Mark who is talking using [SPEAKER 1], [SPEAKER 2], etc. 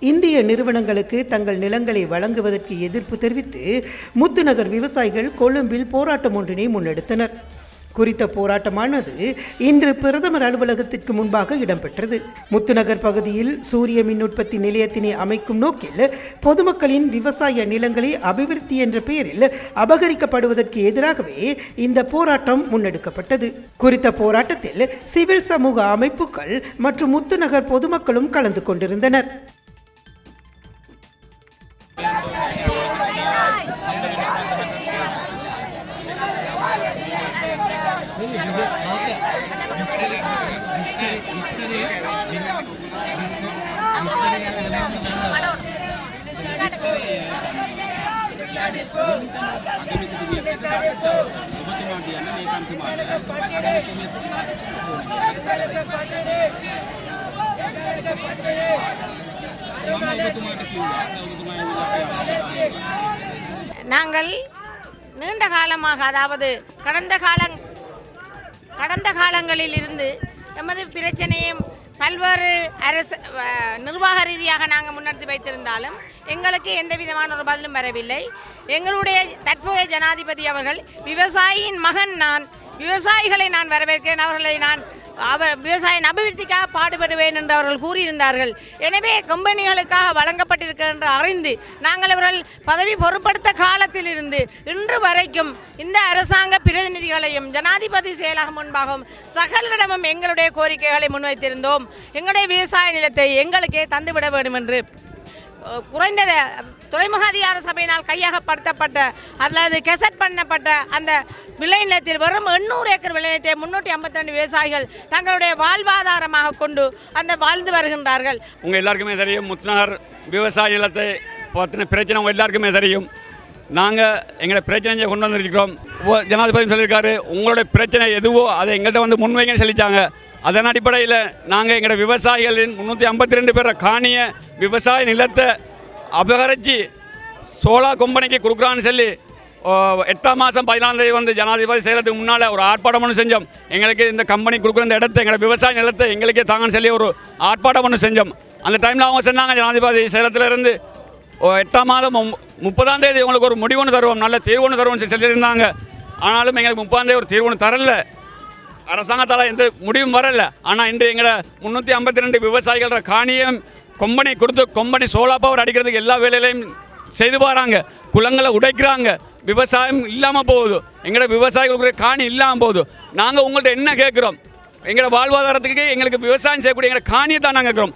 [SPEAKER 1] இந்திய நிறுவனங்களுக்கு தங்கள் நிலங்களை வழங்குவதற்கு எதிர்ப்பு தெரிவித்து முத்துநகர் விவசாயிகள் கொழும்பில் போராட்டம் ஒன்றினை முன்னெடுத்தனர். குறித்த போராட்டமானது இன்று பிரதமர் அலுவலகத்திற்கு முன்பாக இடம்பெற்றது. முத்துநகர் பகுதியில் சூரிய மின் உற்பத்தி நிலையத்தினை அமைக்கும் நோக்கில் பொதுமக்களின் விவசாய நிலங்களை அபிவிருத்தி என்ற பெயரில் அபகரிக்கப்படுவதற்கு எதிராகவே இந்த போராட்டம் முன்னெடுக்கப்பட்டது. குறித்த போராட்டத்தில் சிவில் சமூக அமைப்புகள் மற்றும் முத்துநகர் பொதுமக்களும் கலந்து கொண்டிருந்தனர்.
[SPEAKER 2] நாங்கள் நீண்ட காலமாக அதாவது கடந்த காலங் கடந்த காலங்களில் இருந்து எமது பிரச்சனையும் பல்வேறு அரசு நிர்வாக ரீதியாக நாங்கள் முன்னெடுத்து வைத்திருந்தாலும் எங்களுக்கு எந்த விதமான ஒரு பதிலும் வரவில்லை. எங்களுடைய தற்போதைய ஜனாதிபதி அவர்கள் விவசாயியின் மகன் நான் விவசாயிகளை நான் வரவேற்கிறேன். அவர்களை நான் அவர் விவசாய அபிவிருத்திக்காக பாடுபடுவேன் என்று அவர்கள் கூறியிருந்தார்கள். எனவே கம்பெனிகளுக்காக வழங்கப்பட்டிருக்கின்ற அறிந்து நாங்கள் அவர்கள் பதவி பொருட்படுத்த காலத்தில் இருந்து இன்று வரைக்கும் இந்த அரசாங்க பிரதிநிதிகளையும் ஜனாதிபதி செயலகம் முன்பாகவும் சகலிடமும் எங்களுடைய கோரிக்கைகளை முன்வைத்திருந்தோம். எங்களுடைய விவசாய நிலத்தை எங்களுக்கே தந்துவிட வேண்டும் என்று குறைந்த துறைமுக அதிகார சபையினால் கையகப்படுத்தப்பட்ட அல்லது கெசட் பண்ணப்பட்ட அந்த விளைநிலத்தில் வரும் எண்ணூறு ஏக்கர் விளைநிலத்தை முன்னூற்றி ஐம்பத்தி ரெண்டு விவசாயிகள் தங்களுடைய வாழ்வாதாரமாக கொண்டு அந்த வாழ்ந்து வருகின்றார்கள்.
[SPEAKER 3] உங்கள் எல்லாருக்குமே தெரியும் முத்துநகர் விவசாய நிலத்தை பற்றின பிரச்சனை உங்கள் எல்லாருக்குமே தெரியும். நாங்கள் எங்களை பிரச்சனையை கொண்டு வந்திருக்கிறோம். ஜனாதிபதி சொல்லியிருக்காரு உங்களுடைய பிரச்சனை எதுவோ அதை எங்கள்கிட்ட வந்து முன்வைங்கன்னு சொல்லிட்டாங்க. அதன் அடிப்படையில் நாங்கள் எங்களோட விவசாயிகளின் முந்நூற்றி ஐம்பத்தி ரெண்டு பேரை காணிய விவசாய நிலத்தை அபகரித்து சோலா கம்பெனிக்கு கொடுக்குறான்னு சொல்லி எட்டாம் மாதம் பதினாலாம் தேதி வந்து ஜனாதிபதி செய்கிறதுக்கு முன்னால் ஒரு ஆர்ப்பாட்டம் ஒன்று செஞ்சோம். எங்களுக்கு இந்த கம்பெனி கொடுக்குற இந்த இடத்த எங்களோட விவசாய நிலத்தை எங்களுக்கே தாங்கன்னு சொல்லி ஒரு ஆர்ப்பாட்டம் ஒன்று செஞ்சோம். அந்த டைமில் அவங்க சொன்னாங்க ஜனாதிபதி சேலத்தில் இருந்து ஓ, எட்டாம் மாதம் மு- முப்பதாம் தேதி உங்களுக்கு ஒரு முடிவு ஒன்று தருவோம் நல்ல தீர்வு ஒன்று தருவோம்னு சொல்லியிருந்தாங்க. ஆனாலும் எங்களுக்கு முப்பதாம் தேதி ஒரு தீர்வு ஒன்று தரல. அரசாங்கத்தால் எந்த முடிவும் வரல. ஆனால் இன்று எங்களை முந்நூற்றி ஐம்பத்தி ரெண்டு விவசாயிகள காணியம் கொம்பனி கொடுத்து கொம்பனை சோலா பவர் அடிக்கிறதுக்கு எல்லா வேலையிலையும் செய்து வராங்க. குளங்களை உடைக்கிறாங்க. விவசாயம் இல்லாமல் போகுது. எங்களோட விவசாயிகளுக்கு காணி இல்லாமல் போகுது. நாங்கள் உங்கள்கிட்ட என்ன கேட்குறோம்? எங்களோட வாழ்வாதாரத்துக்கு எங்களுக்கு விவசாயம் செய்யக்கூடிய எங்களை காணியை தான் நாங்கள் கேட்குறோம்